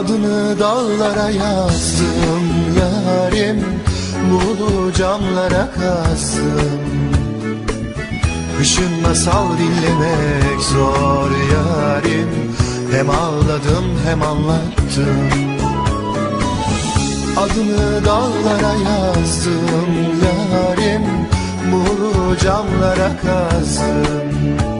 Adını dağlara yazdım yarim Buğulu camlara kazdım Kışın masal dinlemek zor yarim Hem ağladım hem anlattım. Adını dağlara yazdım yarim Buğulu camlara kazdım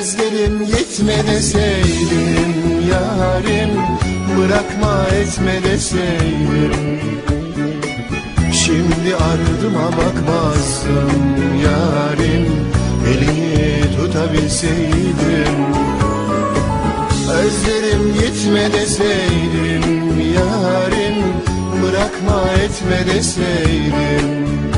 Özlerim yetme deseydim yarim Bırakma etme deseydim. Şimdi ardıma bakmazdım yarim Elini tutabilseydim. Özlerim yetme deseydim yarim Bırakma etme deseydim